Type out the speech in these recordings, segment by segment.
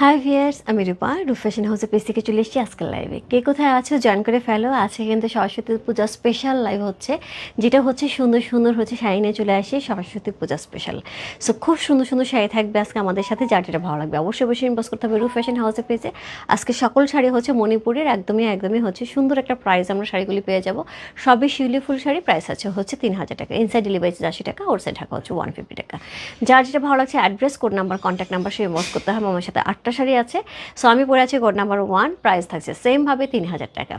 High viewers আমি রূপা রূপ fashion হাউসের পেজ থেকে চলে এসেছি আজকের লাইভে কে কোথায় আছো জয়েন করে ফেলো। আজকে কিন্তু সরস্বতী পূজা স্পেশাল লাইভ হচ্ছে, যেটা হচ্ছে সুন্দর সুন্দর হচ্ছে শাড়ি নিয়ে চলে আসে সরস্বতী পূজা স্পেশাল সো খুব সুন্দর সুন্দর শাড়ি থাকবে আজকে আমাদের সাথে, যার যেটা ভালো লাগবে। অবশ্যই অবশ্যই ইনভেস্ট করতে হবে রূপ ফ্যাশন হাউসের পেজে আজকে সকল শাড়ি হচ্ছে মণিপুরের, একদমই একদমই হচ্ছে সুন্দর একটা প্রাইস আমরা শাড়িগুলি পেয়ে যাব। সবই শিউলি ফুল শাড়ি প্রাইস আছে হচ্ছে তিন হাজার টাকা। ইনসাইড ডেলিভারি আশি টাকা ওর সাইড ঢাকা হচ্ছে ওয়ান ফিফটি টাকা। যার যেটা ভালো লাগছে address code number contact number সে ইনভেস্ট করতে হবে। আমার সাথে আটটা শাড়ি আছে। সো আমি পরে আছি কোড নাম্বার ওয়ান প্রাইস থাকছে সেমভাবে তিন হাজার টাকা।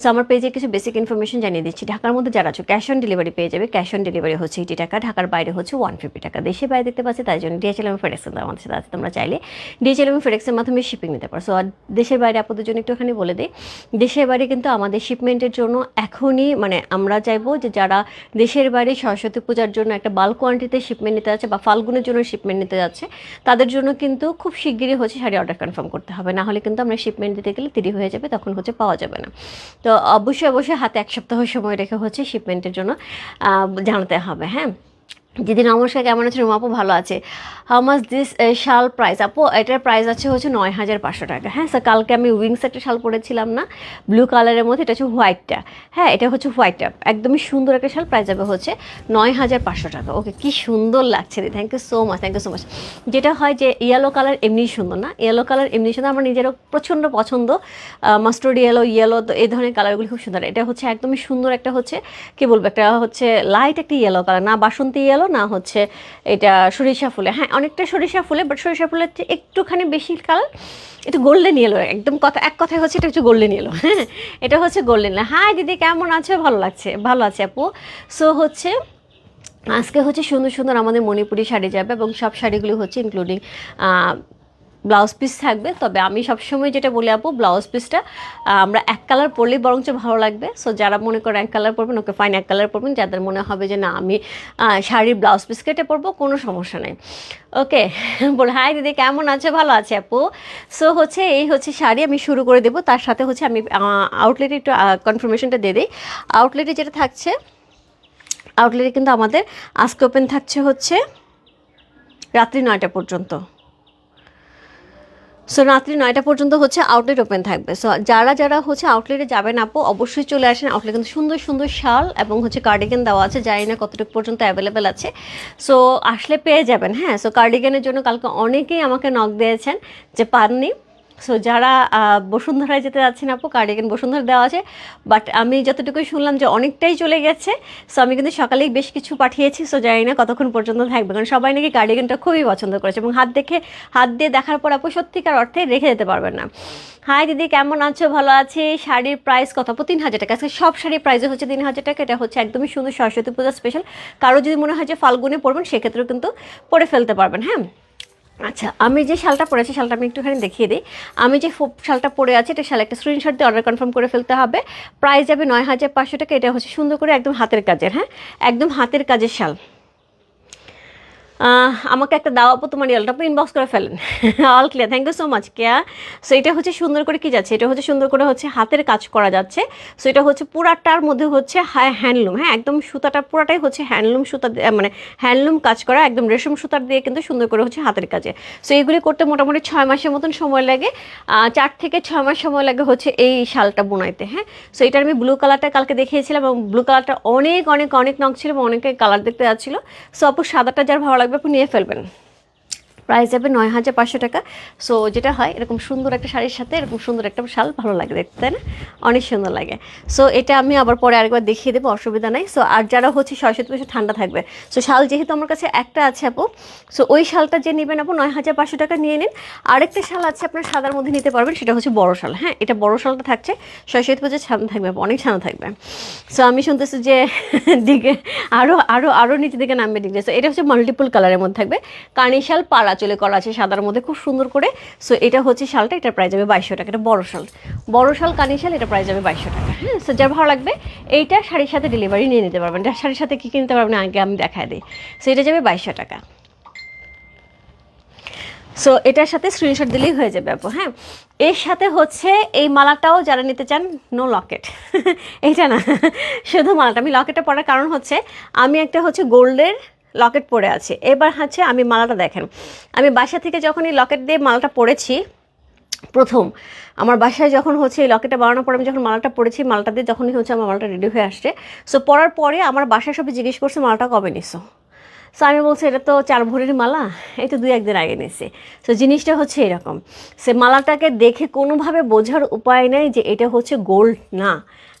সো আমার পেজে কিছু বেসিক ইনফরমেশন জানিয়ে দিচ্ছি। ঢাকার মধ্যে যারা আছো ক্যাশ অন ডেলিভারি পেয়ে যাবে। ক্যাশ অন ডেলিভারি হচ্ছে এইটি টাকা, ঢাকার বাইরে হচ্ছে ওয়ান ফিফটি টাকা। দেশে বাইরে দেখতে পাচ্ছি, তাই জন্য ডিএচএল এবং ফেডেক্স আমাদের সাথে আছে, তোমরা চাইলে। ডিএচএল এবং ফেডেক্সের মাধ্যমে শিপিং নিতে পারো। সো আর দেশের বাইরে আপনাদের জন্য একটুখানি বলে দিই। দেশের বাইরে কিন্তু আমাদের শিপমেন্টের জন্য এখনই মানে আমরা চাইব যে যারা দেশের বাইরে সরস্বতী পূজার জন্য একটা বাল্ক কোয়ান্টিতে শিপমেন্ট নিতে যাচ্ছে বা ফাল্গুনের জন্য শিপমেন্ট নিতে যাচ্ছে, তাদের জন্য কিন্তু খুব শিগগিরই হচ্ছে শাড়ি অর্ডার কনফার্ম করতে হবে। না হলে কিন্তু আমরা শিপমেন্ট দিতে গেলে দেরি হয়ে যাবে, তখন হচ্ছে পাওয়া যাবে না। তো অবশ্যই অবশ্যই হাতে এক সপ্তাহ সময় রেখে হচ্ছে শিপমেন্টের জন্য জানাতে হবে হ্যাঁ? দিদি নমস্কার কেমন আছে রুমা আপু ভালো আছে। How much this shawl price আপু, এটার প্রাইস আছে হচ্ছে নয় হাজার পাঁচশো টাকা। হ্যাঁ স্যার কালকে আমি উইংস একটা শাল পরেছিলাম না ব্লু কালারের মধ্যে, এটা হচ্ছে হোয়াইটটা হ্যাঁ এটা হচ্ছে হোয়াইটটা একদমই সুন্দর একটা শাল প্রাইস যাবে হচ্ছে নয় হাজার পাঁচশো টাকা। ওকে, কী সুন্দর লাগছে দিদি thank you so much thank you so much যেটা হয় যে ইয়েলো কালার এমনিই সুন্দর না ইয়েলো কালার এমনি সুন্দর, আমার নিজেরও প্রচণ্ড পছন্দ মাস্টার্ড ইয়েলো ইয়েলো তো এই ধরনের কালারগুলি খুব সুন্দর। এটা হচ্ছে একদমই সুন্দর একটা হচ্ছে, কী বলব, একটা হচ্ছে লাইট একটা ইয়েলো কালার না বাসন্তী ইয়েলো না হচ্ছে এটা সরিষা ফুলে। হ্যাঁ অনেকটা সরিষা ফুলে বাট সরিষা ফুলের চেয়ে একটুখানি বেশি কালার একটু গোল্ডেন ইয়েলো একদম কথা, এক কথায় হচ্ছে এটা হচ্ছে গোল্ডেন ইয়েলো হ্যাঁ এটা হচ্ছে গোল্ডেন হ্যাঁ দিদি, কেমন আছে? ভালো লাগছে, ভালো আছে আপু। সো হচ্ছে, আজকে হচ্ছে সুন্দর সুন্দর আমাদের মণিপুরি শাড়ি যাবে এবং সব শাড়িগুলো হচ্ছে ইনক্লুডিং ব্লাউজ পিস থাকবে। তবে আমি সবসময় যেটা বলি আপু, ব্লাউজ পিসটা আমরা এক কালার পরলেই বরঞ্চ ভালো লাগবে। সো যারা মনে করেন এক কালার পরবেন, ওকে ফাইন এক কালার পরবেন। যাদের মনে হবে যে না, আমি শাড়ির ব্লাউজ পিস কেটে পরবো, কোনো সমস্যা নেই। ওকে, বল, হাই দিদি, কেমন আছে? ভালো আছে আপু? সো হচ্ছে, এই হচ্ছে শাড়ি আমি শুরু করে দেবো। তার সাথে হচ্ছে আমি আউটলেটে একটু কনফার্মেশনটা দিয়ে দিই। আউটলেটে যেটা থাকছে আউটলেটে কিন্তু আমাদের আজকে ওপেন থাকছে হচ্ছে রাত্রি নয়টা পর্যন্ত। সো রাত্রি নয়টা পর্যন্ত হচ্ছে আউটলেট ওপেন থাকবে। সো যারা যারা হচ্ছে আউটলেটে যাবেন আপু, অবশ্যই চলে আসেন। আউটলেট কিন্তু সুন্দর সুন্দর শাল এবং হচ্ছে কার্ডিগান দেওয়া আছে। জানি না কতটুকু পর্যন্ত অ্যাভেলেবেল আছে। সো আসলে পেয়ে যাবেন হ্যাঁ? সো কার্ডিগানের জন্য কালকে অনেকেই আমাকে নক দিয়েছেন যে, পাননি? সো যারা বসুন্ধরায় যেতে যাচ্ছেন আপু, কার্ডিগান বসুন্ধরা দেওয়া আছে বাট আমি যতটুকুই শুনলাম যে অনেকটাই চলে গেছে সো আমি কিন্তু সকালেই বেশ কিছু পাঠিয়েছি সো জানি না কতক্ষণ পর্যন্ত থাকবে, কারণ সবাই নাকি কার্ডিগানটা খুবই পছন্দ করেছে এবং হাত দেখে, হাত দিয়ে দেখার পর আপু সত্যিকার অর্থে রেখে যেতে পারবেন না। হাই দিদি, কেমন আছো? ভালো আছি? শাড়ির প্রাইস কত? আপু, তিন হাজার টাকা। আজকে সব শাড়ির প্রাইসে হচ্ছে তিন হাজার টাকা, এটা হচ্ছে একদমই সুন্দর সরস্বতী পূজা স্পেশাল কারও যদি মনে হয় যে ফাল্গুনে পড়বেন সেক্ষেত্রেও কিন্তু পরে ফেলতে পারবেন হ্যাঁ? আচ্ছা আমি যে শালটা পরে আছি শালটা আমি একটুখানি দেখিয়ে দিই। আমি যে শালটা পরে আছি, এটা শাল একটা স্ক্রিনশট দিয়ে অর্ডার কনফার্ম করে ফেলতে হবে। প্রাইস যাবে নয় হাজার পাঁচশো টাকা, এটা হচ্ছে সুন্দর করে একদম হাতের কাজের হ্যাঁ? একদম হাতের কাজের শাল। আমাকে একটা দাও আপু, তোমার ইয়েলটা ইনবক্স করে ফেলেন। All clear thank you so much Keya. So এটা হচ্ছে সুন্দর করে কি যাচ্ছে? এটা হচ্ছে সুন্দর করে হচ্ছে হাতের কাজ করা যাচ্ছে। সো এটা হচ্ছে পুরাটার মধ্যে হচ্ছে হ্যান্ডলুম হ্যাঁ একদম সুতাটা পুরাটাই হচ্ছে হ্যান্ডলুম সুতা মানে হ্যান্ডলুম কাজ করা, একদম রেশম সুতার দিয়ে কিন্তু সুন্দর করে হচ্ছে হাতের কাজে। সো এইগুলি করতে মোটামুটি ছয় মাসের মতন সময় লাগে। চার থেকে ছয় মাস সময় লাগে হচ্ছে এই শালটা বোনাইতে হ্যাঁ। সো এটার আমি ব্লু কালারটা কালকে দেখিয়েছিলাম এবং ব্লু কালারটা অনেক অনেক অনেক নক ছিল এবং অনেকে কালার দেখতে যাচ্ছিল। সো আপু, সাদাটা যার ভালো লাগবে আপনি নিয়ে ফেলবেন। প্রাইস যাবে নয় হাজার পাঁচশো টাকা। সো যেটা হয়, এরকম সুন্দর একটা শাড়ির সাথে, এরকম সুন্দর একটা শাল ভালো লাগে দেখতে তাই না? অনেক সুন্দর লাগে। সো এটা আমি আবার পরে আরেকবার দেখিয়ে দেবো, অসুবিধা নাই। সো আর যারা হচ্ছে সরস্বতী পুজো ঠান্ডা থাকবে সো শাল যেহেতু আমার কাছে একটা আছে আপু সো ওই শালটা যে নেবেন আপু, নয় হাজার পাঁচশো টাকা নিয়ে নিন। আরেকটা শাল আছে আপনার সাদার মধ্যে নিতে পারবেন, সেটা হচ্ছে বড় শাল। হ্যাঁ এটা বড় শালটা থাকছে, সরস্বতী পুজো ছানা থাকবে অনেক ছানা থাকবে। সো আমি শুনতেছি যে দিকে আরও আরও আরও নিচে দিকে নামবে ডিগ্রি সো এটা হচ্ছে মাল্টিপল কালারের মধ্যে থাকবে। কার্নি শাল পাড়া চলে করা আছে সাদার মধ্যে, খুব সুন্দর করে। সো এটা হচ্ছে শালটা, এটার প্রাইস যাবে বাইশশো টাকা। এটা বড় শাল। বড় শাল, কানি শাল এটা প্রাইস যাবে বাইশশো টাকা। হ্যাঁ সো যার ভালো লাগবে, এইটা শাড়ির সাথে ডেলিভারি নিয়ে নিতে পারবেন। এটা শাড়ির সাথে কী কিনতে পারবেন, আগে আমি দেখায় দিই। সো এটা যাবে বাইশশো টাকা। সো এটার সাথে স্ক্রিনশট দিলেই হয়ে যাবে, আপু হ্যাঁ? এর সাথে হচ্ছে এই মালাটাও যারা নিতে চান নো লকেট এইটা না, শুধু মালাটা। আমি লকেটটা পরার কারণ হচ্ছে, আমি একটা হচ্ছে গোল্ডের লকেট পরে আছে। এবার হচ্ছে আমি মালাটা দেখেন। আমি বাসা থেকে যখন এই লকেট দিয়ে মালাটা পরেছি প্রথম আমার বাসায় যখন হচ্ছে এই লকেটটা বানানোর পরে আমি যখন মালাটা পরেছি মালাটা দিয়ে যখনই হচ্ছে আমার মালাটা রেডি হয়ে আসছে। সো পরার পরে আমার বাসায় সবাই জিজ্ঞেস করছে, মালাটা কবে নিছো? সো আমি বলছি, এটা তো চার ভরির মালা, এই তো দুই একদিন আগে নিয়েছি সো জিনিসটা হচ্ছে এরকম। সে মালাটাকে দেখে কোনোভাবে বোঝার উপায় নেই যে এটা হচ্ছে গোল্ড না।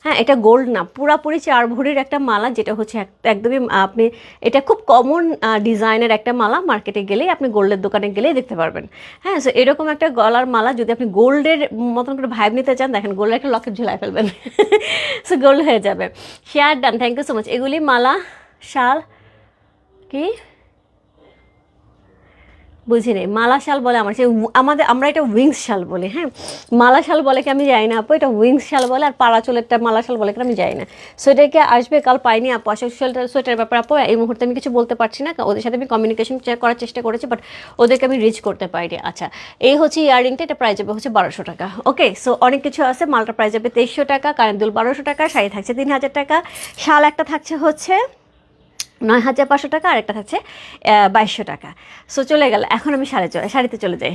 হ্যাঁ এটা গোল্ড না, পুরাপুরি চার ভরির একটা মালা যেটা হচ্ছে এক- একদমই আপনি, এটা খুব কমন ডিজাইনের একটা মালা মার্কেটে গেলেই আপনি গোল্ডের দোকানে গেলেই দেখতে পারবেন। হ্যাঁ সো এরকম একটা গলার মালা যদি আপনি গোল্ডের মতন করে ভাইব নিতে চান, দেখেন গোল্ডের একটা লকেট ঝুলাই ফেলবেন। সো গোল্ড হয়ে যাবে। Share done thank you so much এগুলি মালা, শাল, কি? বুঝি নেই মালা শাল বলে আমার সে আমাদের আমরা এটা উইংস শাল বলি হ্যাঁ? মালা শাল বলে কি আমি যাই না আপু, এটা উইংস শাল বলে আর পাড়া চোলেরটা মালা শাল বলে কি আমি যাই না। সোয়েটারকে আসবে, কাল পাইনি আপু, আসলে সোয়েটার সোয়েটার ব্যাপার আপু, এই মুহূর্তে আমি কিছু বলতে পারছি না ওদের সাথে আমি কমিউনিকেশন করার চেষ্টা করেছি বাট ওদেরকে আমি রিচ করতে পারিনি। আচ্ছা এই হচ্ছে ইয়ারিংটা এটা প্রাইস যাবে হচ্ছে বারোশো টাকা ওকে সো অনেক কিছু আছে, মালটা প্রাইস যাবে তেইশশো টাকা কারেন্ট দুল বারোশো টাকা, শাড়ি থাকছে তিন হাজার টাকা, শাল একটা থাকছে হচ্ছে নয় হাজার পাঁচশো টাকা আর একটা থাকছে বাইশশো টাকা। সো চলে গেল। এখন আমি সাড়ে শাড়িতে চলে যাই।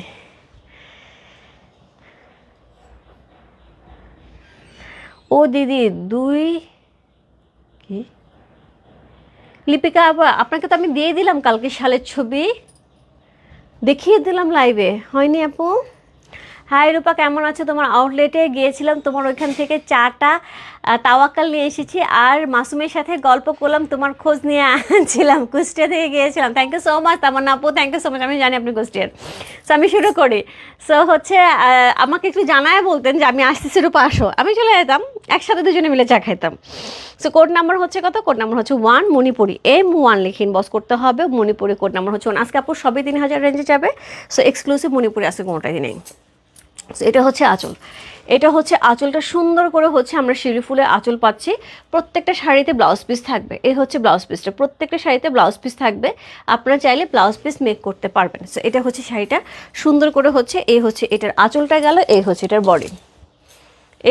ও দিদি, দুই কি? লিপিকা আপা, আপনাকে তো আমি দিয়ে দিলাম কালকে শালের ছবি। দেখিয়ে দিলাম লাইভে হয়নি আপু? হাই রূপা, কেমন আছো? তোমার আউটলেটে গিয়েছিলাম, তোমার ওইখান থেকে চাটা তাওয়াক্কাল নিয়ে এসেছি। আর মাসুমের সাথে গল্প করলাম, তোমার খোঁজ নিয়ে আনছিলাম, কুষ্টিয়া থেকে গিয়েছিলাম। থ্যাংক ইউ সো মাচ তামার আপু থ্যাংক ইউ সো মাচ আমি জানি আপনি কুষ্টিয়ার। সো আমি শুরু করি। সো হচ্ছে আমাকে একটু জানায় বলতেন যে আমি আসতেছি, রূপা, আসো। আমি চলে যেতাম, একসাথে দুজনে মিলে চা খাইতাম। সো কোড নাম্বার হচ্ছে কত? কোড নাম্বার হচ্ছে ওয়ান মণিপুরি এম ওয়ান লিখে ইনবক্স করতে হবে। মণিপুরি কোড নাম্বার হচ্ছে ওয়ান আজকে আপু সবই তিন হাজার রেঞ্জে যাবে। সো এক্সক্লুসিভ মণিপুরি আজকে কোনোটাই নেই। এটা হচ্ছে আঁচল। এটা হচ্ছে আঁচলটা সুন্দর করে হচ্ছে আমরা শিরি ফুলে আঁচল পাচ্ছি। প্রত্যেকটা শাড়িতে ব্লাউজ পিস থাকবে। এই হচ্ছে ব্লাউজ পিসটা। প্রত্যেকটা শাড়িতে ব্লাউজ পিস থাকবে। আপনারা চাইলে ব্লাউজ পিস মেক করতে পারবেন। সো এটা হচ্ছে শাড়িটা। সুন্দর করে হচ্ছে এই হচ্ছে এটার আঁচলটা গেল, এই হচ্ছে এটার বডি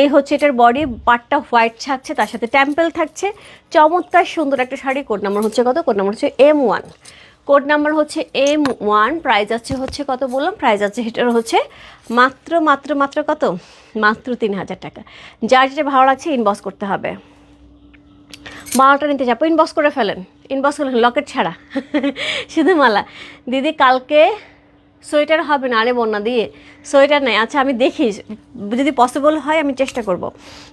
এই হচ্ছে এটার বডি পাটটা হোয়াইট থাকছে, তার সাথে টেম্পেল থাকছে। চমৎকার সুন্দর একটা শাড়ি। কোড নাম্বার হচ্ছে কত? কোড নাম্বার হচ্ছে এম ওয়ান কোড নাম্বার হচ্ছে এম ওয়ান প্রাইজ আছে হচ্ছে কত বললাম? প্রাইজ আছে এটার হচ্ছে মাত্র মাত্র মাত্র কত? মাত্র তিন হাজার টাকা। যার যেটা ভালো লাগছে ইনবক্স করতে হবে। মালাটা নিতে যাব। ইনবক্স করে ফেলেন। ইনবক্স করে লকেট ছাড়া। শুধু মালা। দিদি, কালকে সোয়েটার হবে না আরে বন্যা দিয়ে? সোয়েটার নেই। আচ্ছা আমি দেখি। যদি পসিবল হয়, আমি চেষ্টা করব।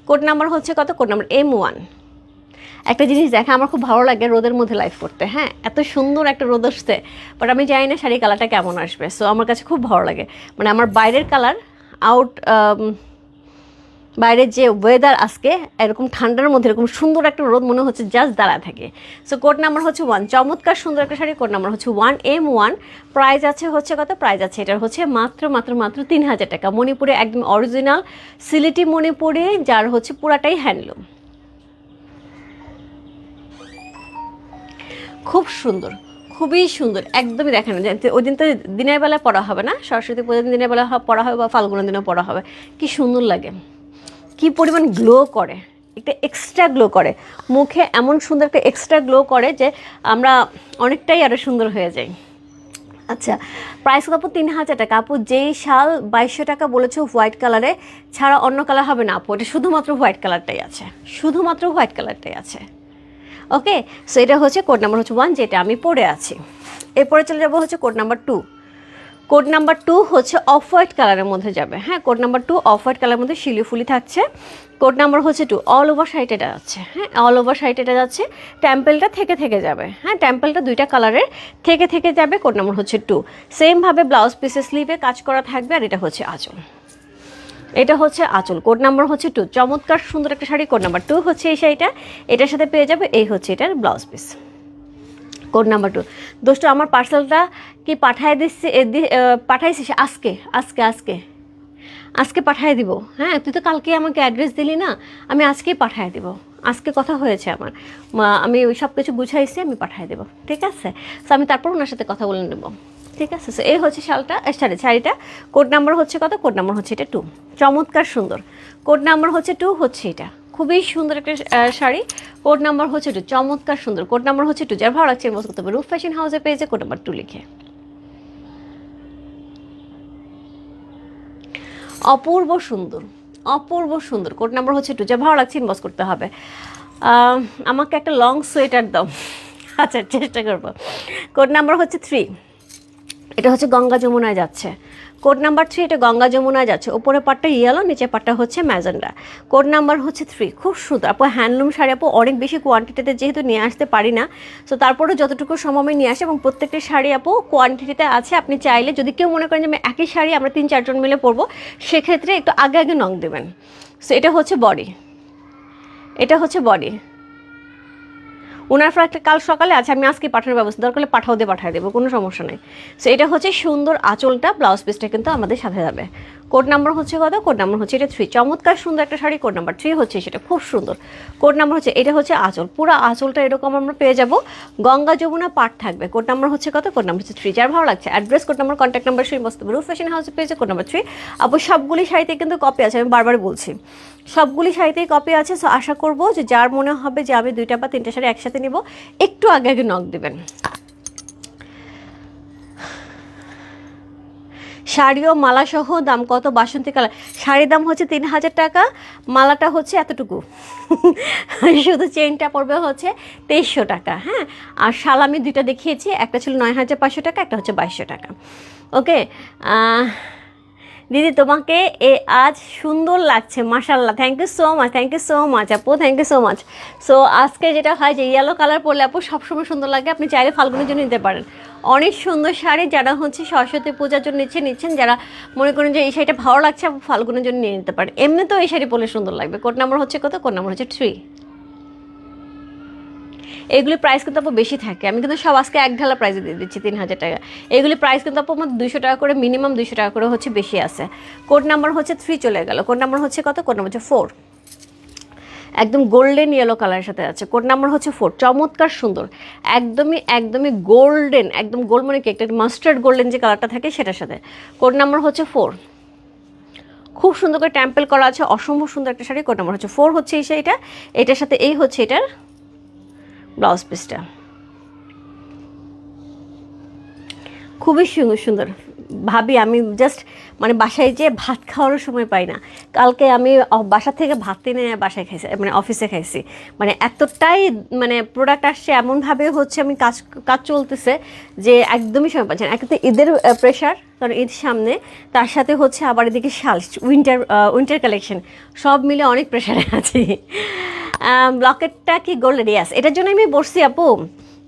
কোড নাম্বার হচ্ছে কত? Code number M one. একটা জিনিস দেখা আমার খুব ভালো লাগে রোদের মধ্যে লাইভ করতে হ্যাঁ? এত সুন্দর একটা রোদ আসছে বাট আমি জানি না শাড়ি কালারটা কেমন আসবে সো আমার কাছে খুব ভালো লাগে। মানে আমার বাইরের কালার আউট বাইরের যে ওয়েদার আজকে, এরকম ঠান্ডার মধ্যে, এরকম সুন্দর একটা রোদ মনে হচ্ছে জাস্ট দাঁড়া থাকে। সো কোড নাম্বার হচ্ছে ওয়ান চমৎকার সুন্দর একটা শাড়ি কোড নাম্বার হচ্ছে ওয়ান এম ওয়ান প্রাইজ আছে হচ্ছে কত? প্রাইজ আছে এটার হচ্ছে মাত্র মাত্র মাত্র তিন হাজার টাকা। মণিপুরে একদম অরিজিনাল সিলেটি মণিপুরে, যার হচ্ছে পুরাটাই হ্যান্ডলুম খুব সুন্দর, খুবই সুন্দর, একদমই দেখেন না। যে ওই দিন তো দিনের বেলায় পড়া হবে না? সরস্বতী পুজোর দিন দিনের বেলা পড়া হবে বা ফাল্গুনের দিনও পড়া হবে। কি সুন্দর লাগে। কি পরিমাণ গ্লো করে। একটা এক্সট্রা গ্লো করে। মুখে এমন সুন্দর একটা এক্সট্রা গ্লো করে যে আমরা অনেকটাই আরও সুন্দর হয়ে যাই। আচ্ছা প্রাইস আপু তিন হাজার টাকা। আপু, যেই শাল বাইশশো টাকা বলেছ হোয়াইট কালারে ছাড়া অন্য কালার হবে না আপু। এটা শুধুমাত্র হোয়াইট কালারটাই আছে। শুধুমাত্র হোয়াইট কালারটাই আছে। ওকে? সো এটা হচ্ছে কোড নাম্বার হচ্ছে ওয়ান যেটা আমি পড়ে আছি। এরপরে চলে যাব হচ্ছে code number two code number two হচ্ছে অফ হোয়াইট কালারের মধ্যে যাবে। হ্যাঁ code number two off white কালারের মধ্যে শিলি ফুলি থাকছে। কোড নাম্বার হচ্ছে টু অল ওভার সাইড এটা যাচ্ছে। হ্যাঁ অল ওভার সাইড এটা যাচ্ছে। টেম্পেলটা থেকে থেকে যাবে। হ্যাঁ টেম্পেলটা দুইটা কালারের থেকে থেকে যাবে কোড নাম্বার হচ্ছে টু সেমভাবে ব্লাউজ পিসের স্লিভে কাজ করা থাকবে আর এটা হচ্ছে আঁচল। এটা হচ্ছে আঁচল। কোড নাম্বার হচ্ছে টু। চমৎকার, সুন্দর একটা শাড়ি। কোড নাম্বার টু হচ্ছে এই শাড়িটা। এটার সাথে পেয়ে যাবে, এই হচ্ছে এটার blouse piece. Code number two. দোস্ত, আমার পার্সেলটা কি পাঠায় দিচ্ছি পাঠাইছিস? আজকে আজকে আজকে। আজকে পাঠিয়ে দিব। হ্যাঁ তুই তো কালকে আমাকে অ্যাড্রেস দিলি না। আমি আজকেই পাঠিয়ে দিব। আজকে কথা হয়েছে আমার। আমি ওই সব কিছু বুঝাইছি, আমি পাঠিয়ে দেবো। ঠিক আছে? তো আমি তারপর ওনার সাথে কথা বলে নেব। ঠিক আছে? So, এই হচ্ছে শালটা সরি শাড়িটা। কোড নাম্বার হচ্ছে কত? কোড নাম্বার হচ্ছে এটা টু চমৎকার সুন্দর। কোড নাম্বার হচ্ছে টু হচ্ছে এটা। খুবই সুন্দর একটা শাড়ি। কোড নাম্বার হচ্ছে টু চমৎকার সুন্দর। কোড নাম্বার হচ্ছে টু যার ভালো লাগছে ইনবক্স করতে হবে রুফ ফ্যাশন হাউসে পেয়েছে কোড নাম্বার টু লিখে। অপূর্ব সুন্দর। অপূর্ব সুন্দর। কোড নাম্বার হচ্ছে টু যা ভালো লাগছে ইনবক্স করতে হবে। আমাকে একটা লং সোয়েটার দাও। আচ্ছা চেষ্টা করব। কোড নাম্বার হচ্ছে থ্রি এটা হচ্ছে গঙ্গা যমুনায় যাচ্ছে। কোড নাম্বার থ্রি, এটা গঙ্গা যমুনায় যাচ্ছে। উপরে পাটটা ইয়েলো নিচে পাটটা হচ্ছে ম্যাজেন্ডা। কোড নাম্বার হচ্ছে থ্রি, খুব সুন্দর। আপু, হ্যান্ডলুম শাড়ি আপু, অনেক বেশি কোয়ান্টিটিতে যেহেতু নিয়ে আসতে পারি না সো তারপরে যতটুকু সময় আমি নিয়ে আসি এবং প্রত্যেকটি শাড়ি আপু কোয়ান্টিটিতে আছে, আপনি চাইলে যদি কেউ মনে করেন যে আমি একই শাড়ি আমরা তিন, চারজন মিলে পরবো, সেক্ষেত্রে একটু আগে আগে নং দেবেন। সো এটা হচ্ছে বডি এটা হচ্ছে বডি ওনার ফ্ল্যাটে কাল সকালে আছে, আমি আজকে পাঠানোর ব্যবস্থা দরকার হলে পাঠাও দিয়ে পাঠিয়ে দেবো, কোনো সমস্যা নেই। সো এটা হচ্ছে সুন্দর আঁচলটা ব্লাউজ পিসটা কিন্তু আমাদের সাথে যাবে। কোড নাম্বার হচ্ছে কত? কোড নাম্বার হচ্ছে এটা থ্রি চমৎকার সুন্দর একটা শাড়ি, কোড নাম্বার থ্রি হচ্ছে সেটা খুব সুন্দর। কোড নাম্বার হচ্ছে, এটা হচ্ছে আঁচল। পুরো আঁচলটা এরকম আমরা পেয়ে যাব। গঙ্গা যমুনা পাট থাকবে। কোড নাম্বার হচ্ছে কত? কোড নাম্বার হচ্ছে থ্রি যার ভালো লাগছে address code number contact number সেই বস্তু রুফ ফ্যাশন হাউসে পেয়েছে কোড নাম্বার থ্রি আপু, সবগুলি শাড়িতে কিন্তু কপি আছে, আমি বারবার বলছি। সবগুলি শাড়িতেই কপি আছে সো আশা করব যে যার মনে হবে যে আমি দুইটা বা তিনটা শাড়ি একসাথে নিব, একটু আগে আগে নখ দেবেন। শাড়ি ও মালা সহ দাম কত? বাসন্তী কালার। শাড়ির দাম হচ্ছে তিন হাজার টাকা, মালাটা হচ্ছে এতটুকু। শুধু চেনটা পড়বে হচ্ছে তেইশশো টাকা হ্যাঁ? আর শাল আমি দুইটা দেখিয়েছি, একটা ছিল নয় হাজার পাঁচশো টাকা, একটা হচ্ছে বাইশশো টাকা। ওকে দিদি, তোমাকে এ আজ সুন্দর লাগছে মাশাল্লাহ thank you so much thank you so much আপু thank you so much so আজকে যেটা হয় যে ইয়েলো কালার পরলে আপু, সবসময় সুন্দর লাগে, আপনি চাইলে ফাল্গুনের জন্য নিতে পারেন। অনেক সুন্দর শাড়ি যারা হচ্ছে সরস্বতী পূজার জন্য নিচ্ছে, নিচ্ছেন, যারা মনে করেন যে, এই শাড়িটা ভালো লাগছে, আপু, ফাল্গুনের জন্য নিয়ে নিতে পারেন। এমনি তো এই শাড়ি পরলে সুন্দর লাগবে। কোড নাম্বার হচ্ছে কত? কোড নাম্বার হচ্ছে থ্রি এগুলি প্রাইস কিন্তু আপু বেশি থাকে। আমি কিন্তু সব আজকে এক ঢালা প্রাইসে দিয়ে দিচ্ছি, তিন হাজার টাকা। এগুলি প্রাইস কিন্তু আপু আমার দুইশো টাকা করে মিনিমাম দুশো টাকা করে হচ্ছে বেশি আছে। কোড নাম্বার হচ্ছে থ্রি চলে গেল। কোড নাম্বার হচ্ছে কত? কোড নাম্বার হচ্ছে ফোর একদম গোল্ডেন ইয়েলো কালারের সাথে আছে। কোড নাম্বার হচ্ছে ফোর চমৎকার সুন্দর। একদমই একদমই গোল্ডেন একদম গোল্ড মানে কি একটা মাস্টার্ড গোল্ডেন যে কালারটা থাকে সেটার সাথে। কোড নাম্বার হচ্ছে ফোর খুব সুন্দর করে ট্যাম্পেল করা আছে। অসম্ভব সুন্দর একটা শাড়ি। কোড নাম্বার হচ্ছে ফোর হচ্ছে এই শাড়িটা। এটার সাথে এই হচ্ছে এটার ব্লাউজ পিসটা। খুবই সুন্দর সুন্দর। ভাবি, আমি জাস্ট মানে বাসায় যেয়ে ভাত খাওয়ারও সময় পাই না। কালকে আমি বাসা থেকে ভাত কিনে বাসায় খাইছি মানে অফিসে খাইছি। মানে এতটাই মানে প্রোডাক্ট আসছে, এমনভাবে হচ্ছে আমি কাজ কাজ চলতেছে যে একদমই সময় পাচ্ছি না। একে ঈদের প্রেশার কারণ ঈদ সামনে, তার সাথে হচ্ছে আবার এদিকে শাল উইন্টার উইন্টার কালেকশন সব মিলে অনেক প্রেশারে আছি। ব্লকেটটা কি গোল্ডের ইয়াস এটার জন্য আমি বসছি আপু।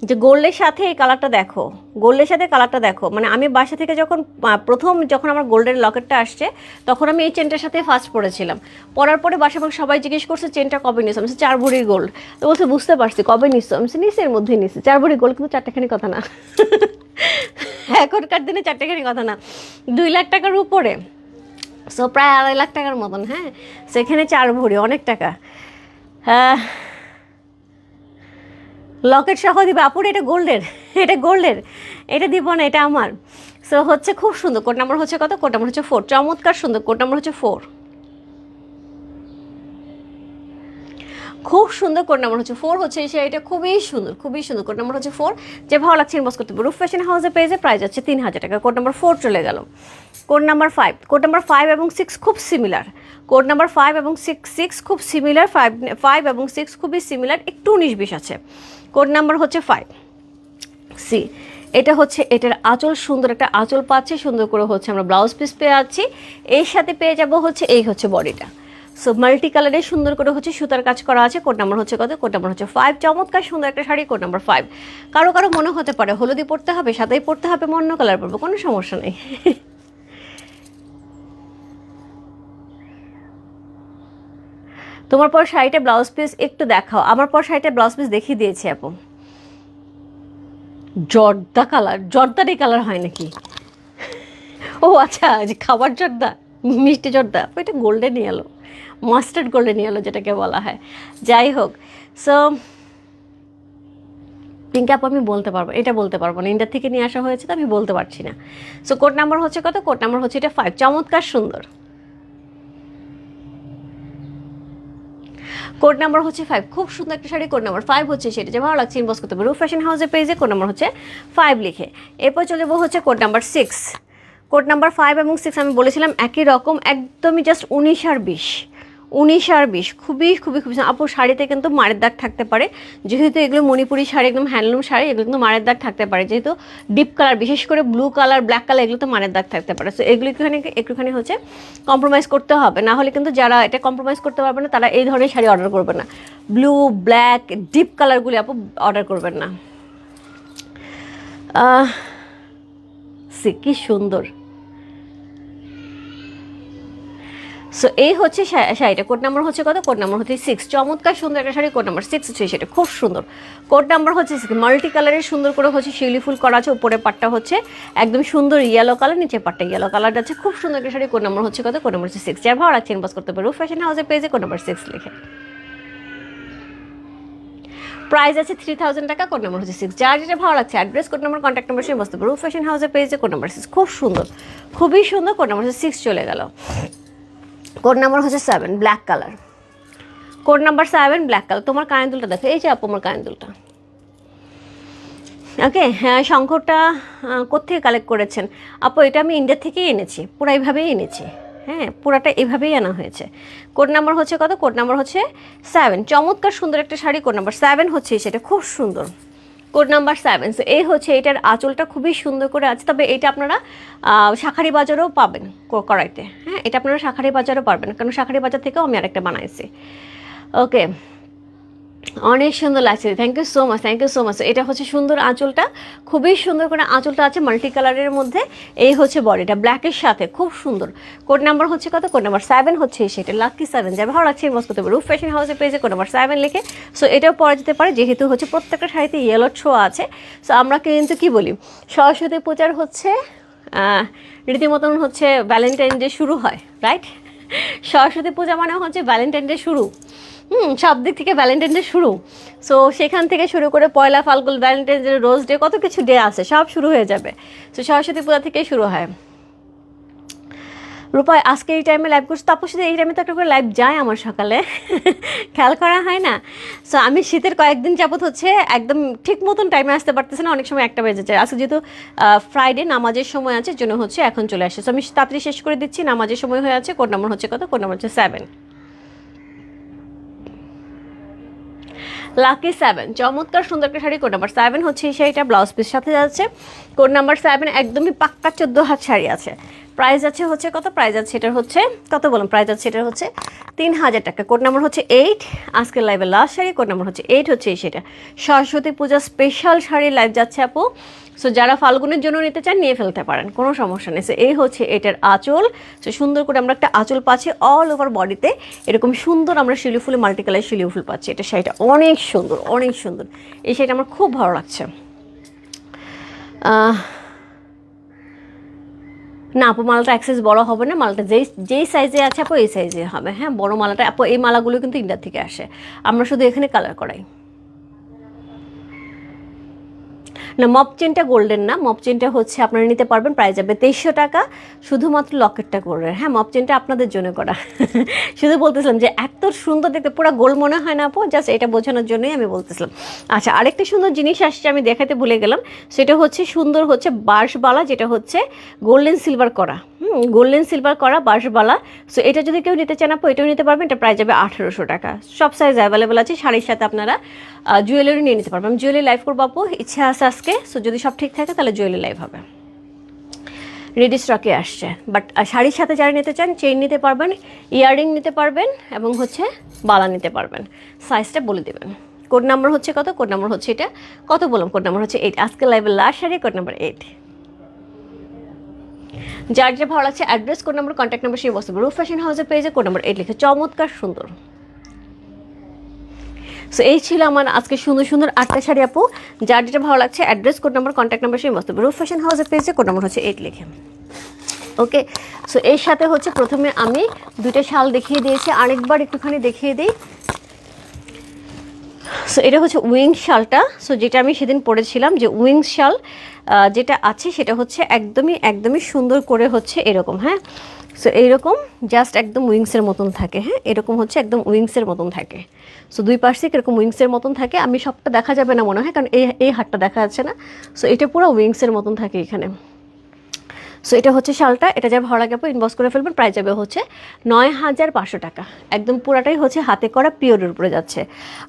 যে গোল্ডের সাথে এই কালারটা দেখো। গোল্ডের সাথে কালারটা দেখো। মানে আমি বাসা থেকে যখন প্রথম যখন আমার গোল্ডের লকেটটা আসছে, তখন আমি এই চেনটার সাথে ফার্স্ট পড়েছিলাম পরার পরে বাসা থেকে সবাই জিজ্ঞেস করছে চেনটা কবে নিছো? আমি চার ভরির গোল্ড তো বলছে, বুঝতে পারছি, কবে নিছো? আমি নিছি এর মধ্যেই নিছি। চার ভরি গোল্ড কিন্তু চারটাখানি কথা না। এখনকার দিনে চারটাখানি কথা না। দুই লাখ টাকার উপরে। সো প্রায় আড়াই লাখ টাকার মতন হ্যাঁ? সেখানে চার ভরি, অনেক টাকা। লকেট সহ দিবে। আপুর এটা গোল্ডের। এটা গোল্ডের। এটা দিব না, এটা আমার। সো হচ্ছে খুব সুন্দর। কোড নাম্বার হচ্ছে কত? কোড নাম্বার হচ্ছে ফোর। চমৎকার সুন্দর। কোড নাম্বার হচ্ছে ফোর। খুব সুন্দর কোড নাম্বার হচ্ছে ফোর হচ্ছে এই শাড়িটা খুবই সুন্দর খুবই সুন্দর কোড নাম্বার হচ্ছে ফোর যে ভালো লাগছে ইনবক্স করতে রুফ ফ্যাশন হাউসে পেয়েছে প্রাইস হচ্ছে তিন হাজার টাকা। কোড নাম্বার ফোর চলে গেল। Code number five code number five এবং সিক্স খুব সিমিলার কোড নাম্বার ফাইভ এবং সিক্স সিক্স খুব সিমিলার ফাইভ ফাইভ এবং সিক্স খুবই সিমিলার একটু উনিশ বিশ আছে। কোড নাম্বার হচ্ছে ফাইভ সি এটা হচ্ছে, এটার আঁচল সুন্দর, একটা আঁচল পাচ্ছে, সুন্দর করে হচ্ছে আমরা ব্লাউজ পিস পেয়ে যাচ্ছি। এর সাথে পেয়ে যাব হচ্ছে, এই হচ্ছে বডিটা সো মাল্টি কালারে সুন্দর করে হচ্ছে সুতার কাজ করা আছে। কোড নাম্বার হচ্ছে কত? কোড নাম্বার হচ্ছে ফাইভ চমৎকার সুন্দর একটা শাড়ি কোড নাম্বার ফাইভ কারও কারও মনে হতে পারে হলুদি পড়তে হবে, সাদাই পড়তে হবে অন্য কালার পড়বে কোনো সমস্যা নেই। তোমার পর শাড়িটা ব্লাউজ পিস একটু দেখাও। আমার পর শাড়িটা ব্লাউজ পিস দেখিয়ে দিয়েছি আপু। জর্দা কালার জর্দারই কালার হয় নাকি? ও আচ্ছা খাবার জর্দা, মিষ্টি জর্দা, ওইটা golden yellow mustard golden yellow যেটাকে বলা হয়। যাই হোক সো পিঙ্ক আপ, আমি বলতে পারব, এটা বলতে পারব না। ইন্ডিয়া থেকে নিয়ে আসা হয়েছে তো আমি বলতে পারছি না। সো কোড নাম্বার হচ্ছে কত? কোড নাম্বার হচ্ছে এটা ফাইভ চমৎকার, সুন্দর। কোড নাম্বার হচ্ছে ফাইভ খুব সুন্দর একটা শাড়ি কোড নাম্বার ফাইভ হচ্ছে সেটা যে ভালো লাগছে ইনবক্স করতে পারবে ফ্যাশন হাউসের পেজে কোড নাম্বার হচ্ছে ফাইভ লিখে। এরপর চলে যাব হচ্ছে code number six code number five এবং সিক্স আমি বলেছিলাম একই রকম, একদমই জাস্ট উনিশ আর বিশ। উনিশ আর বিশ। খুবই খুবই খুবই আপু শাড়িতে কিন্তু মারের দাগ থাকতে পারে। যেহেতু এগুলো মণিপুরি শাড়ি, একদম হ্যান্ডলুম শাড়ি, এগুলো কিন্তু মারের দাগ থাকতে পারে। যেহেতু ডিপ কালার বিশেষ করে ব্লু কালার ব্ল্যাক কালার এগুলো তো মারের দাগ থাকতে পারে। সো এগুলো একটুখানি একটুখানি হচ্ছে কম্প্রোমাইজ করতে হবে। না হলে কিন্তু যারা এটা কম্প্রোমাইজ করতে পারবে না, তারা এই ধরনের শাড়ি অর্ডার করবে না। ব্লু ব্ল্যাক ডিপ কালারগুলি আপু অর্ডার করবেন না। সে কি সুন্দর। সো এই হচ্ছে শাড়িটা। কোড নাম্বার হচ্ছে কত? কোড নাম্বার হচ্ছে সিক্স চমৎকার সুন্দর একটা শাড়ি কোড নাম্বার সিক্স হচ্ছে সেটা। খুব সুন্দর। কোড নাম্বার হচ্ছে মাল্টি কালারের সুন্দর করে হচ্ছে শিউলি ফুল করা আছে। উপরে পাটটা হচ্ছে একদম সুন্দর ইয়েলো কালার নিচে পাটটা ইয়েলো কালার আছে। খুব সুন্দর একটা শাড়ি। কোড নাম্বার হচ্ছে কত? কোড নাম্বার হচ্ছে সিক্স যার ভালো লাগছে ইনবক্স করতে পারব। ফ্যাশন হাউসের পেজে কোড নাম্বার সিক্স লিখে। প্রাইস আছে থ্রি থাউজেন্ড টাকা। কোড নাম্বার হচ্ছে সিক্স যার যেটা ভালো লাগছে address code number contact number সে বসতে পারব ফ্যাশন হাউসের পেজে কোড নাম্বার সিক্স খুব সুন্দর। খুবই সুন্দর। কোড নাম্বার হচ্ছে সিক্স চলে গেল। কোড নাম্বার হচ্ছে seven black colour code number seven black colour তোমার কানের দুলটা দেখো এই যে আপু আমার কানের দুলটা ওকে হ্যাঁ শঙ্করটা আহ, কোত্থেকে কালেক্ট করেছেন? আপু এটা আমি ইন্ডিয়া থেকেই এনেছি পুরো এইভাবেই এনেছি। হ্যাঁ পুরাটা এভাবেই আনা হয়েছে। কোড নাম্বার হচ্ছে কত? কোড নাম্বার হচ্ছে সেভেন চমৎকার সুন্দর একটা শাড়ি কোড নাম্বার সেভেন হচ্ছে সেটা খুব সুন্দর। কোড নাম্বার সেভেন সো এই হচ্ছে এটার আঁচলটা খুবই সুন্দর করে আছে। তবে এটা আপনারা শাখারি বাজারেও পাবেন কড়াইতে। হ্যাঁ এটা আপনারা শাখারি বাজারও পারবেন। কারণ শাখারি বাজার থেকেও আমি আরেকটা বানাইছি। ওকে অনেক সুন্দর লাগছে। Thank you so much thank you so much এটা হচ্ছে সুন্দর আঁচলটা। খুবই সুন্দর করে আঁচলটা আছে মাল্টি কালারের মধ্যে। এই হচ্ছে বডিটা ব্ল্যাকের সাথে, খুব সুন্দর। কোড নাম্বার হচ্ছে কত? কোড নাম্বার সেভেন হচ্ছে সেটা লাকি সেভেন যাবে ভালো লাগছে ইনভেস্ট করতে রুফ ফ্যাশন হাউসের পেজে কোড নাম্বার সেভেন লিখে। সো এটাও পরা যেতে পারে, যেহেতু হচ্ছে প্রত্যেকটা শাড়িতে ইয়েলো ছোঁয়া আছে। সো আমরা কিন্তু কি বলি? সরস্বতী পূজার হচ্ছে রীতিমতন হচ্ছে ভ্যালেন্টাইন ডে শুরু হয় রাইট সরস্বতী পূজা মানে হচ্ছে ভ্যালেন্টাইন ডে শুরু। হুম, সব দিক থেকে ভ্যালেন্টাইন ডে শুরু। সো সেখান থেকে শুরু করে Poila Falgun Valentine day rose day কত কিছু ডে আছে, সব শুরু হয়ে যাবে। সো সরস্বতী পূজা থেকেই শুরু হয়। রূপায় আজকে এই টাইমে লাইভ করছি। তারপর সাথে এই টাইমে তো একটা করে লাইভ যায় আমার সকালে। খেয়াল করা হয় না। সো আমি শীতের কয়েকদিন যাবত হচ্ছে একদম ঠিক মতন টাইমে আসতে পারতেছে না, অনেক সময় একটা বেজে যায়। আজকে যেহেতু ফ্রাইডে নামাজের সময় আছে, জন্য হচ্ছে এখন চলে আসে সো আমি তাড়াতাড়ি শেষ করে দিচ্ছি, নামাজের সময় হয়ে আছে কোড নম্বর হচ্ছে কত? কোড নম্বর হচ্ছে সেভেন লাকি সেভেন চমৎকার সুন্দর একটা শাড়ি কোড নাম্বার সেভেন হচ্ছে শাড়িটা ব্লাউজ পিস সাথে যাচ্ছে। কোড নাম্বার সেভেন একদমই পাক্কা চোদ্দ হাত শাড়ি আছে। প্রাইস আছে হচ্ছে কত? প্রাইস আছে সেটার হচ্ছে, কত বলুন প্রাইস আছে সেটার হচ্ছে তিন হাজার টাকা। কোড নাম্বার হচ্ছে এইট আজকের লাইভের লাস্ট শাড়ি। কোড নাম্বার হচ্ছে এইট হচ্ছে সেটা সরস্বতী পূজা স্পেশাল শাড়ি লাইভ যাচ্ছে, আপু। সো যারা ফাল্গুনের জন্য নিতে চান, নিয়ে ফেলতে পারেন। কোনো সমস্যা নেই। সো এই হচ্ছে এটার আঁচল। সো সুন্দর করে আমরা একটা আঁচল পাচ্ছি অল ওভার বডিতে এরকম সুন্দর আমরা শিলি ফুলে মাল্টি কালার শিলি ফুল পাচ্ছি। এটা শাড়িটা অনেক সুন্দর অনেক সুন্দর। এই শাড়িটা আমার খুব ভালো লাগছে। না, আপু, মালাটা অ্যাক্সেস বড় হবে না। মালাটা যেই যেই সাইজে আছে, আপু, এই সাইজে হবে। হ্যাঁ বড় মালাটা, আপু, এই মালাগুলো কিন্তু ইন্ডিয়া থেকে আসে। আমরা শুধু এখানে কালার করাই। না মপ চেনটা গোল্ডেন না। মপ চেনটা হচ্ছে আপনারা নিতে পারবেন প্রায় যাবে তেইশশো টাকা। শুধুমাত্র লকেটটা গোল্ডের। হ্যাঁ মপ চেনটা আপনাদের জন্য করা। শুধু বলতেছিলাম যে, এত সুন্দর দেখতে, পুরো গোল মনে হয় না পো জাস্ট এটা বোঝানোর জন্যই আমি বলতেছিলাম। আচ্ছা আরেকটা সুন্দর জিনিস আসছে, আমি দেখাতে ভুলে গেলাম। সেটা হচ্ছে সুন্দর হচ্ছে বাঁশবালা, যেটা হচ্ছে গোল্ডেন সিলভার করা। গোল্ডেন সিলভার করা বাঁশবালা। সো এটা যদি কেউ নিতে চান আপু, এটাও নিতে পারবেন, এটা প্রায় যাবে আঠেরোশো টাকা। সব সাইজ অ্যাভেলেবেল আছে, শাড়ির সাথে আপনারা জুয়েলারি নিয়ে নিতে পারবেন। জুয়েলারি লাইভ করব আপু, ইচ্ছা আছে আজকে সো যদি সব ঠিক থাকে তাহলে জুয়েলারি লাইভ হবে। রেডি স্টকে আসছে বাট শাড়ির সাথে যারা নিতে চান চেইন নিতে পারবেন ইয়াররিং নিতে পারবেন, এবং হচ্ছে বালা নিতে পারবেন। সাইজটা বলে দেবেন। কোড নাম্বার হচ্ছে কত? কোড নাম্বার হচ্ছে এটা। কত বললাম? কোড নাম্বার হচ্ছে এইট আজকে লাইভের last sari code number eight যার যে ভালো লাগছে address code number contact number সেই বস্তু রুফ ফ্যাশন হাউসের পেজে কোড নম্বর এইট লিখে চমৎকার সুন্দর। সো এই ছিল আমার আজকে সুন্দর সুন্দর আটটা শাড়ি আপু। যার যেটা ভালো লাগছে address code number contact number সেই বস্তু রুফ ফ্যাশন হাউসের পেজে কোড নাম্বার হচ্ছে এইট লিখে। ওকে সো এর সাথে হচ্ছে প্রথমে আমি দুটো শাল দেখিয়ে দিয়েছি, আরেকবার একটুখানি দেখিয়ে দিই। সো এটা হচ্ছে উইংস শালটা। সো যেটা আমি সেদিন পরেছিলাম যে উইংস শাল যেটা আছে সেটা হচ্ছে একদমই একদমই সুন্দর করে হচ্ছে এরকম হ্যাঁ? সো এইরকম জাস্ট একদম উইংসের মতন থাকে হ্যাঁ? এরকম হচ্ছে একদম উইংসের মতন থাকে। সো দুই পাশে এরকম উইংসের মতন থাকে। আমি সবটা দেখা যাবে না মনে হয়, কারণ এই এই হাটটা দেখা যাচ্ছে না। সো এটা পুরো উইংসের মতন থাকে এখানে। সো এটা হচ্ছে শালটা, এটা যাবে ভাড়া গেপো ইনবক্স করে ফেলবেন প্রাইস যাবে হচ্ছে নয় হাজার পাঁচশো টাকা। একদম পুরাটাই হচ্ছে হাতে করা পিওরের উপরে যাচ্ছে।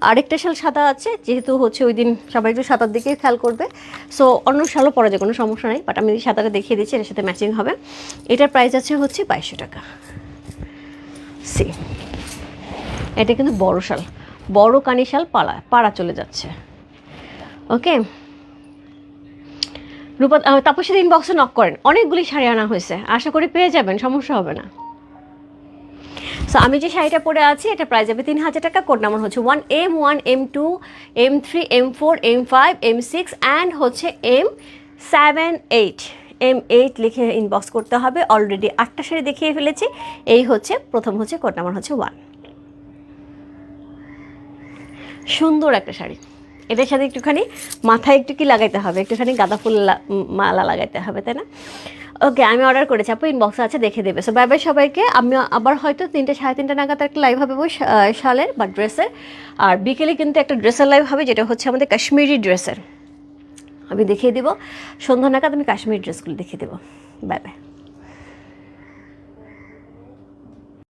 আরেকটা শাল সাদা আছে, যেহেতু হচ্ছে ওই দিন সবাই একটু সাদার দিকেই খেয়াল করবে। সো অন্য শালও পরা যায়, কোনো সমস্যা নেই বাট আমি সাদাটা দেখিয়ে দিচ্ছি এর সাথে ম্যাচিং হবে। এটার প্রাইস আছে হচ্ছে বাইশশো টাকা। সি এটা কিন্তু বড় শাল, বড় কানি শাল পাড়া পাড়া চলে যাচ্ছে। ওকে রূপা তাপসের ইনবক্সে নক করেন। অনেকগুলি শাড়ি আনা হয়েছে। আশা করি পেয়ে যাবেন, সমস্যা হবে না। সো আমি যে শাড়িটা পরে আছি, এটা প্রাইস যাবে তিন হাজার টাকা। কোড নাম্বার হচ্ছে one M one M two M three M four M five M six and হচ্ছে M seven eight M eight লিখে ইনবক্স করতে হবে। অলরেডি আটটা শাড়ি দেখিয়ে ফেলেছি। এই হচ্ছে, প্রথম হচ্ছে কোড নাম্বার হচ্ছে ওয়ান সুন্দর একটা শাড়ি। এটার সাথে একটুখানি মাথায় একটু কি লাগাইতে হবে? একটুখানি গাঁদা ফুল মালা লাগাইতে হবে, তাই না? ওকে আমি অর্ডার করেছি। আপু ইনবক্সে আছে, দেখে দেবে। সো বাই বাই সবাইকে। আমি আবার হয়তো তিনটে, সাড়ে তিনটে নাগাদ একটা লাইভ হবে শালের বা ড্রেসের। আর বিকেলে কিন্তু একটা ড্রেসের লাইভ হবে, যেটা হচ্ছে আমাদের কাশ্মীরি ড্রেসের আমি দেখিয়ে দিব। সন্ধ্যা নাগাদ আমি কাশ্মীরি ড্রেসগুলো দেখিয়ে দেবো। Bye bye